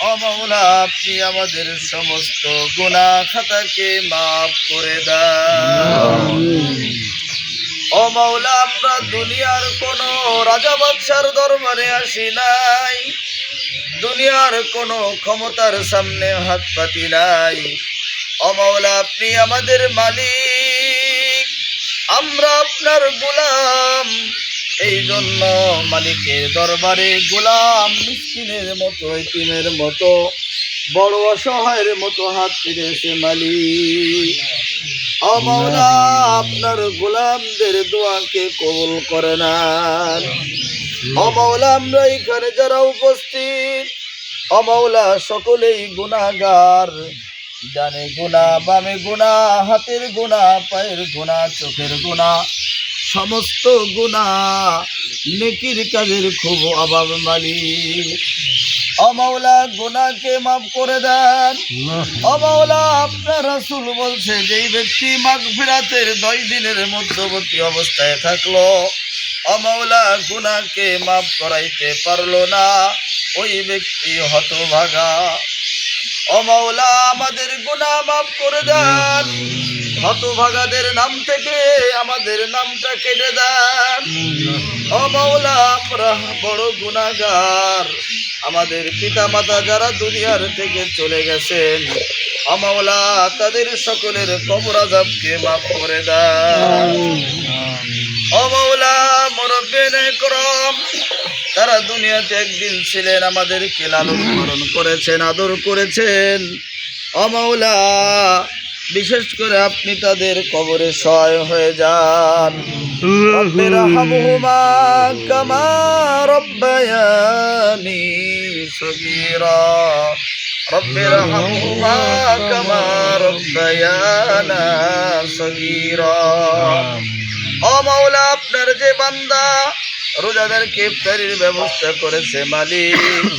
অমৌলা আপনি আমাদের সমস্ত গুণা খাতাকে মাফ করে দেন। ও মাওলা আমরা দুনিয়ার কোন রাজা বাদশার দরবারে আসি নাই। দুনিয়ার কোন ক্ষমতার সামনে হাত পাতি নাই। ও মাওলা আপনি আমাদের মালিক। আমরা আপনার গোলাম। এই জন্য মালিকের দরবারে গোলাম মতো এতিমের মতো, বড় অসহায়ের মতো হাত ফিরেছে মালিক ও মাওলা আপনার গোলামদের দোয়াকে কবুল করে না। ও মাওলা আমরা এখানে যারা উপস্থিত ও মাওলা সকলেই গুনাহগার। ডানে গুণা বামে গুণা হাতের গুণা পায়ের গুণা চোখের গুণা সমস্ত গুণা নেকির কাজের খুব অভাব মালিক। অমাওলা গুনাকে মাফ করে দেন। অমাওলা আপনার রাসূল বলছে, যেই ব্যক্তি মাগফিরাতের দশ দিনের মধ্যবর্তী অবস্থায় থাকল অমাওলা গুনাকে মাফ করাইতে পারল না। ওই ব্যক্তি হতভাগা। অমাওলা আমাদের গুণা মাফ করে দেন। হতভাগাদের নাম থেকে আমাদের নামটা কেটে দেন। ও মাওলা আমরা বড় গুনাহগার। আমাদের পিতা মাতা যারা দুনিয়ার থেকে চলে গেছেন ও মাওলা তাদের সকলের কবর আজাবকে মাফ করে দেন। ও মাওলা মুরব্বিন করম তারা দুনিয়াতে একদিন ছিলেন আমাদেরকে লালন পালন করেছেন আদর করেছেন। ও মাওলা বিশেষ করে আপনি তাদের কবরে সহায় হয়ে যান رب ارحمهما كما ربياني صغيرا رب ارحمهما كما ربيانا صغيرا ও মাওলা আপনার যে বান্দা রোজাদারকে ইফতারির ব্যবস্থা করেছে মালিক